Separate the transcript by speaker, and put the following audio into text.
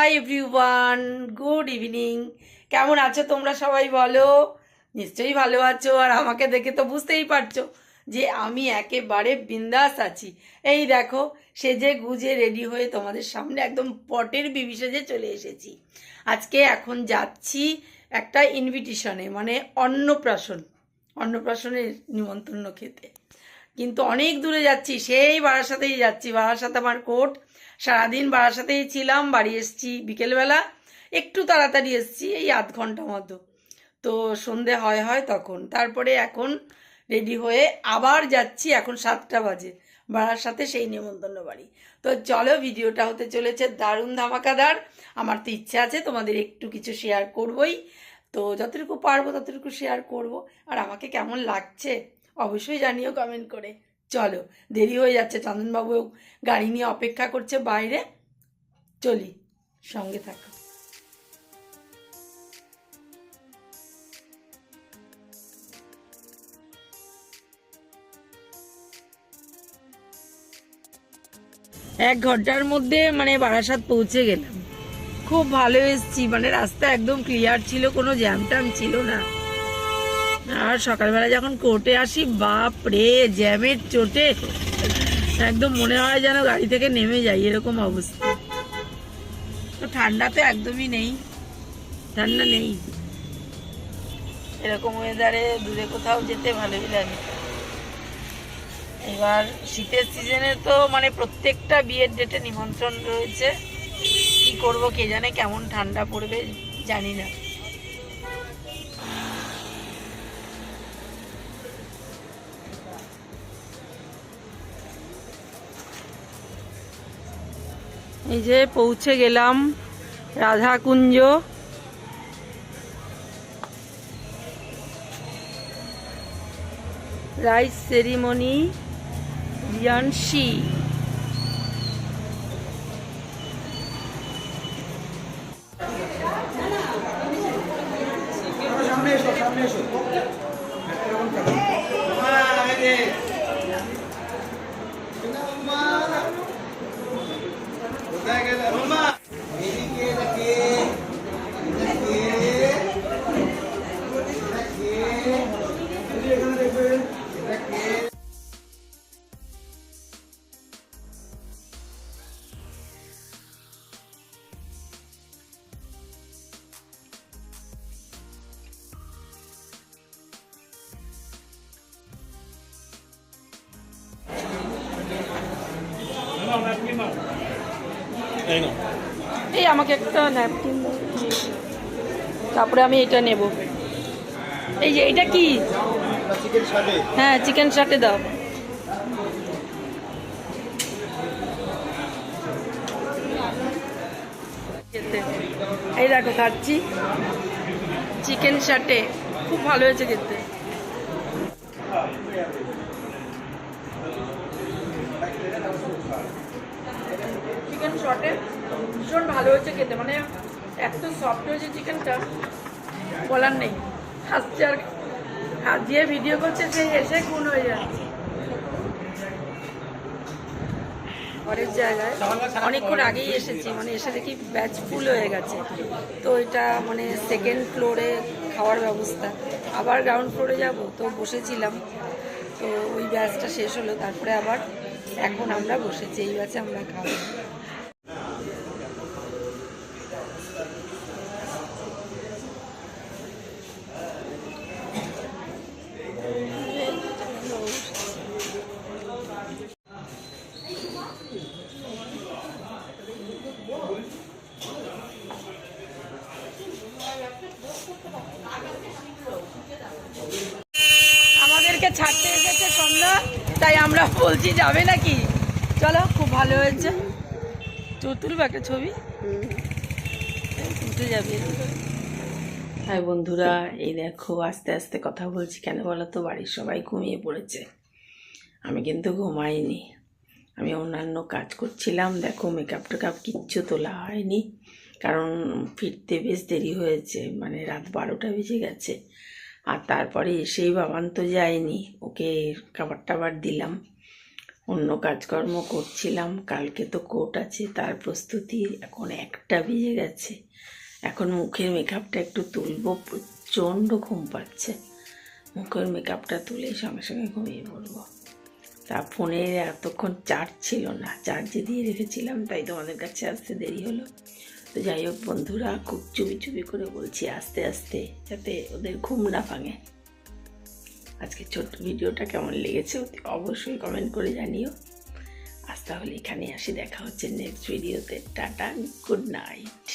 Speaker 1: Hi everyone good evening কেমন আছো তোমরা সবাই বলো? নিশ্চয়ই ভালো আছো, আর আমাকে দেখে তো বুঝতেই পারছ যে আমি একেবারে বিন্দাস আছি। এই দেখো, সেজে গুজে রেডি হয়ে তোমাদের সামনে একদম পটের বিবি সেজে চলে এসেছি। আজকে এখন যাচ্ছি একটা ইনভিটেশনে মানে অন্নপ্রাশন, অন্নপ্রাশনের নিমন্ত্রণ খেতে। কিন্তু অনেক দূরে যাচ্ছি, সেই বারাসাতেই যাচ্ছি। বারাসাত আমার কোর্ট সারাদিন বারাসাতেই ছিলাম, বাড়ি এসেছি বিকেলবেলা। একটু তাড়াতাড়ি এসেছি, এই আধ ঘণ্টা মতো। তো সন্ধে হয় হয় তখন। তারপরে এখন রেডি হয়ে আবার যাচ্ছি, এখন সাতটা বাজে। বাড়ার সাথে সেই নেমন্তন্ন বাড়ি। তো চলো, ভিডিওটা হতে চলেছে দারুণ ধামাকাদার। আমার তো ইচ্ছা আছে তোমাদের একটু কিছু শেয়ার করবই। তো যতটুকু পারব ততটুকু শেয়ার করব। আর আমাকে কেমন লাগছে? অবশ্যই জানিও কমেন্ট করে। চলো, দেরি হয়ে যাচ্ছে, চন্দনবাবু গাড়ি নিয়ে অপেক্ষা করছে বাইরে। চলি, সঙ্গে থাকো। এক ঘণ্টার মধ্যে মানে বারাসাত পৌঁছে গেলাম। খুব ভালো এসছি মানে রাস্তা একদম ক্লিয়ার ছিল, কোনো জ্যাম ট্যাম ছিল না। আর সকালবেলা যখন কোর্টে আসি বাপ রে জ্যামের চোটে। একদম মনে হয় যেন গাড়ি থেকে নেমে যাই, এরকম অবস্থা। তো ঠান্ডা তো একদমই নেই। ঠান্ডা নেই। এরকম ওয়েদারে দূরে কোথাও যেতে ভালোই লাগে। এবার শীতের সিজনে তো মানে প্রত্যেকটা বিয়ের ডেটে নিমন্ত্রণ রয়েছে। কি করব, কে জানে কেমন ঠান্ডা পড়বে, জানি না। এই যে পৌঁছে গেলাম রাধাকুঞ্জ। রাইস সেরিমনি রিয়ানসি
Speaker 2: সামনে এসো সামনে এসো। ఉండగా
Speaker 1: এই আমাকে একটা ন্যাপকিন তারপরে আমি এটা নেব। এই যে এটা কি? হ্যাঁ চিকেন সাটে দাও। খেতে। এই দেখো খাচ্ছি। চিকেন সাটে খুব ভালো হয়েছে খেতে। চিকেন শটে ভীষণ ভালো হয়েছে খেতে। মানে এত সফট হয়েছে চিকেনটা বলার নেই। হাসছে আর দিয়ে ভিডিও করছে সেই এসে খুন হয়ে যাচ্ছে। ঘরের জায়গায় অনেকক্ষণ আগেই এসেছি। মানে এসে দেখি ব্যাচ ফুল হয়ে গেছে। তো এটা মানে সেকেন্ড ফ্লোরে খাওয়ার ব্যবস্থা। আবার গ্রাউন্ড ফ্লোরে যাব। তো বসেছিলাম। তো ওই ব্যাচটা শেষ হলো। তারপরে আবার এখন আমরা বসেছি। এই ব্যাচে আমরা খাব। ছাড়তে এসেছে সন্ধ্যা, তাই আমরা বলছি যাবে নাকি? চলো, খুব ভালো হয়েছে। তুলবে একটা ছবি। যাবে হ্যাঁ বন্ধুরা, এই দেখো, আস্তে আস্তে কথা বলছি। কেন বলো তো, বাড়ির সবাই ঘুমিয়ে পড়েছে। আমি কিন্তু ঘুমাইনি। আমি অন্যান্য কাজ করছিলাম। দেখো মেকআপ টেকআপ কিচ্ছু তোলা হয়নি। কারণ ফিরতে বেশ দেরি হয়েছে। মানে রাত বারোটা বেজে গেছে। আর তারপরে এসেই বাবান তো যায়নি। ওকে খাবার টাবার দিলাম।
Speaker 3: অন্য কাজকর্ম করছিলাম। কালকে তো কোর্ট আছে, তার প্রস্তুতি এখন একটা বেজে গেছে। এখন মুখের মেকআপটা একটু তুলবো, প্রচণ্ড ঘুম পাচ্ছে। মুখের মেকআপটা তুলে সঙ্গে সঙ্গে ঘুমিয়ে পড়ব। তা ফোনের এতক্ষণ চার্জ ছিল না। চার্জে দিয়ে রেখেছিলাম, তাই তোমাদের কাছে আসতে দেরি হলো। তো যাই হোক বন্ধুরা, খুব চুপি চুপি করে বলছি আস্তে আস্তে যাতে ওদের ঘুম না ভাঙে। আজকে ছোট্ট ভিডিওটা কেমন লেগেছে অবশ্যই কমেন্ট করে জানিও। আজ তাহলে এখানে আসি, দেখা হচ্ছে নেক্সট ভিডিওতে টাটা গুড নাইট